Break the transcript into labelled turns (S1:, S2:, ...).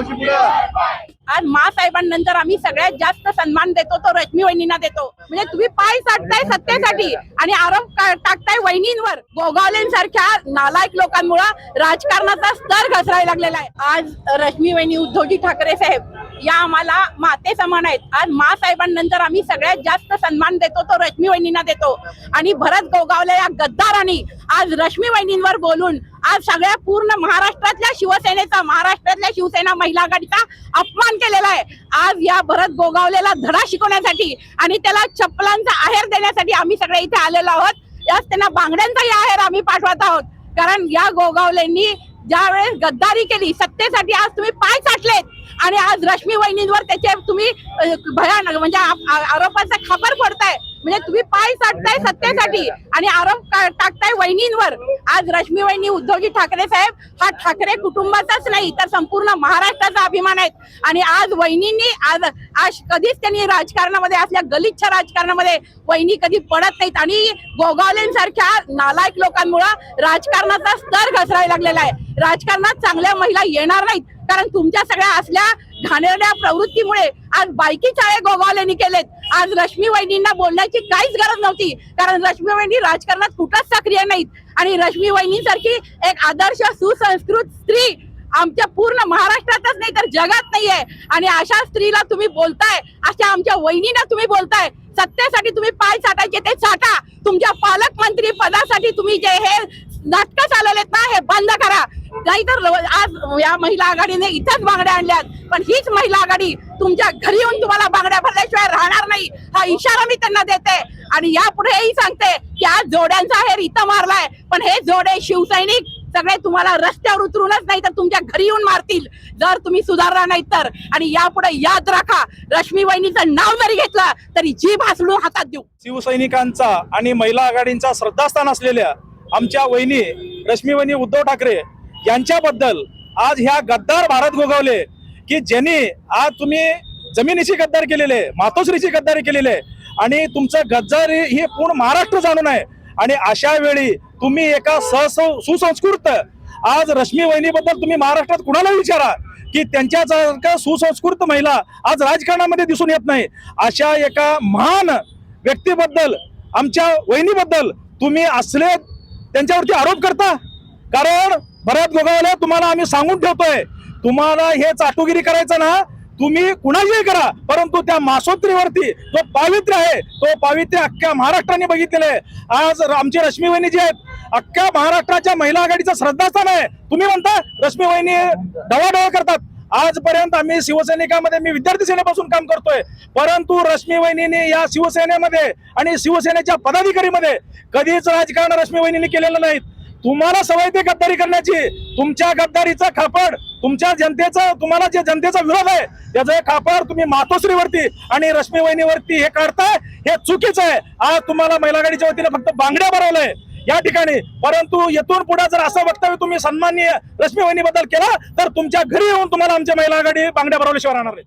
S1: आज साहेबांनंतर आम्ही सगळ्यात जास्त सन्मान देतो तो रश्मी वहिनींना देतो. म्हणजे तुम्ही पाय साधताय सत्तेसाठी आणि आरोप टाकताय वहिनींवर. गोगावलेंसारख्या नालायक लोकांमुळे राजकारणाचा स्तर घसरायला लागलेला आहे. आज रश्मी वहिनी उद्धवजी ठाकरे साहेब या आम्हाला माते समान आहेत. आज मा साहेबांनंतर आम्ही सगळ्यात जास्त सन्मान देतो तो रश्मी वहिनींना देतो. आणि भरत गोगावले या गद्दारांनी आज रश्मी वहिनींवर बोलून आज सगळ्या पूर्ण महाराष्ट्रातल्या शिवसेनेचा महाराष्ट्रातल्या शिवसेना महिला आघाडीचा अपमान केलेला आहे. आज या भरत गोगावलेला धडा शिकवण्यासाठी आणि त्याला चप्पलांचा आहेर देण्यासाठी आम्ही सगळे इथे आलेलो आहोत. यास त्यांना बांगड्यांचाही आहेर आम्ही पाठवत आहोत. कारण या गोगावलेंनी ज्यावेळेस गद्दारी केली सत्तेसाठी आज तुम्ही पाय चाटलेत आणि आज रश्मी वहिनींवर त्याचे तुम्ही भयानक म्हणजे आ- खबर आरोपाचा खापर म्हणजे तुम्ही पाय साठताय सत्तेसाठी आणि आरोप टाकताय वहिनींवर. आज रश्मी वहिनी उद्धवजी ठाकरे साहेब हा ठाकरे कुटुंबाचाच नाही तर संपूर्ण महाराष्ट्राचा अभिमान आहेत. आणि आज वहिनींनी आज आज कधीच त्यांनी राजकारणामध्ये असल्या गलिच्छ राजकारणामध्ये वहिनी कधी पडत नाहीत. आणि गोगावलेंसारख्या नालायक लोकांमुळं राजकारणाचा स्तर घसरायला लागलेला आहे. राजकारणात चांगल्या महिला येणार नाहीत. कारण तुमच्या सगळ्या असल्या घाणेरड्या प्रवृत्तीमुळे आज बायकी चाळे गोगावलेनी केलेत. आज रश्मी वहिनींना बोलण्याची काहीच गरज नव्हती. कारण रश्मी वहिनी राजकारणात कुठंच सक्रिय नाहीत. आणि रश्मी वहिनीसारखी एक आदर्श सुसंस्कृत स्त्री आमच्या पूर्ण महाराष्ट्रातच नाही तर जगात नाहीये. आणि अशा स्त्रीला तुम्ही बोलताय अशा आमच्या वहिनीला तुम्ही बोलताय सत्तेसाठी तुम्ही पाय साठायचे ते साठा तुमच्या पालकमंत्री पदासाठी तुम्ही जे हे नाटकं चालवलेत ना हे बंद करा. नाहीतर आज या महिला आघाडीने इथंच बांगड्या आणल्यात. पण हीच महिला आघाडी तुमच्या घरी येऊन तुम्हाला बांगड्या भरल्याशिवाय राहणार नाही. हा इशारा मी त्यांना देते. आणि यापुढेही सांगते की आज जोड्यांचा हे रित मारलाय. पण हे जोडे शिवसैनिक सगळे तुम्हाला रस्त्यावर उतरूनच नाही तर तुमच्या घरी येऊन मारतील. जर तुम्ही सुधारला नाही तर. आणि यापुढे याद राखा रश्मी वहिनीचं नाव जरी घेतलं तरी जीभ हासडून हातात देऊ.
S2: शिवसैनिकांचा आणि महिला आघाडींचा श्रद्धास्थान असलेल्या आमच्या वहिनी रश्मी वहिनी उद्धव ठाकरे यांच्याबद्दल आज ह्या गद्दार भारत गोगावले की ज्यांनी आज तुम्ही जमिनीची गद्दार केलेले मातोश्रीची गद्दारी केलेली आहे आणि तुमचं गद्दारी ही पूर्ण महाराष्ट्र जाणून आहे. आणि अशा वेळी तुम्ही एका सहस सुसंस्कृत आज रश्मी वहिनीबद्दल तुम्ही महाराष्ट्रात कुणाला विचारा की त्यांच्यासारख्या सुसंस्कृत महिला आज राजकारणामध्ये दिसून येत नाही. अशा एका महान व्यक्तीबद्दल आमच्या वहिनीबद्दल तुम्ही असले त्यांच्यावरती आरोप करता. कारण भरत गोगावले तुम्हाला आम्ही सांगून ठेवतोय तुम्हाला हे चाटुगिरी करायचं ना तुम्ही कुणाशीही करा. परंतु त्या मासोत्रीवरती जो पावित्र्य आहे तो पावित्र्य अख्ख्या महाराष्ट्राने बघितलेलं आहे. आज आमची रश्मी वहिनी जी आहेत अख्ख्या महाराष्ट्राच्या महिला आघाडीचं श्रद्धास्थान आहे. तुम्ही म्हणता रश्मी वहिनी डवाडवा करतात. आजपर्यंत आम्ही शिवसैनिकामध्ये मी विद्यार्थी सेनेपासून काम करतोय. परंतु रश्मी वहिनीने या शिवसेनेमध्ये आणि शिवसेनेच्या पदाधिकारीमध्ये कधीच राजकारण रश्मी वहिनीने केलेलं नाहीत. तुम्हाला सवय ते गद्दारी करण्याची. तुमच्या गद्दारीचा खापड तुमच्या जनतेचा तुम्हाला जे जनतेचा विरोध आहे त्याचं खापड तुम्ही मातोश्रीवरती आणि रश्मी वहिनीवरती हे काढताय हे चुकीचं आहे. आज तुम्हाला महिला गाडीच्या वतीने फक्त बांगड्या भरवलंय. या ठिकाणी. परंतु येथून पुढे जर असं वक्तव्य तुम्ही सन्माननीय रश्मी वहिनीबद्दल केला तर तुमच्या घरी येऊन तुम्हाला आमच्या महिला आघाडी बांगड्या भरवल्याशिवाय राहणार नाही.